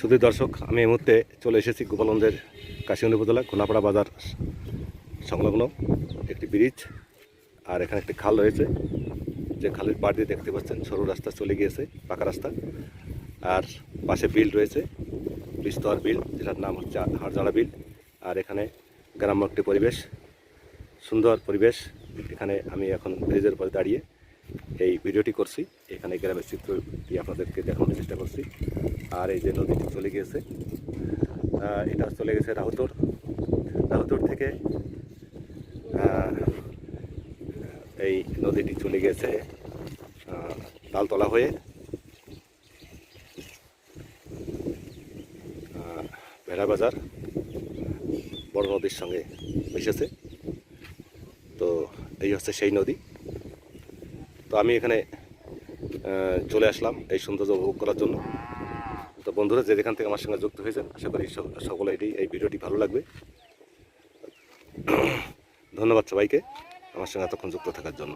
শুধু দর্শক, আমি এই মুহূর্তে চলে এসেছি গোপালগঞ্জের কাশিগঞ্জ উপজেলা ঘোনাপাড়া বাজার সংলগ্ন একটি ব্রিজ, আর এখানে একটি খাল রয়েছে। যে খালের পাড় দিয়ে দেখতে পাচ্ছেন, সরু রাস্তা চলে গিয়েছে, পাকা রাস্তা। আর পাশে বিল রয়েছে, বিস্তর বিল, যেটার নাম হচ্ছে হাড়জাড়া বিল। আর এখানে গ্রাম্য একটি পরিবেশ, সুন্দর পরিবেশ। এখানে আমি এখন ব্রিজের উপরে দাঁড়িয়ে এই ভিডিওটি করছি। এখানে গ্রামের চিত্রটি আপনাদেরকে দেখানোর চেষ্টা করছি। আর এই যে নদীটি চলে গিয়েছে এটা চলে গেছে রাহুতর। রাহুতর থেকে এই নদীটি চলে গেছে তালতলা হয়ে। ভেড়াবাজার বড় নদীর সঙ্গে মিশেছে। তো এই হচ্ছে সেই নদী। তো আমি এখানে চলে আসলাম এই সৌন্দর্য উপভোগ করার জন্য। তো বন্ধুরা, যে যেখান থেকে আমার সঙ্গে যুক্ত হয়েছেন, আশা করি সকলে এটি, এই ভিডিওটি ভালো লাগবে। ধন্যবাদ সবাইকে আমার সঙ্গে এতক্ষণ যুক্ত থাকার জন্য।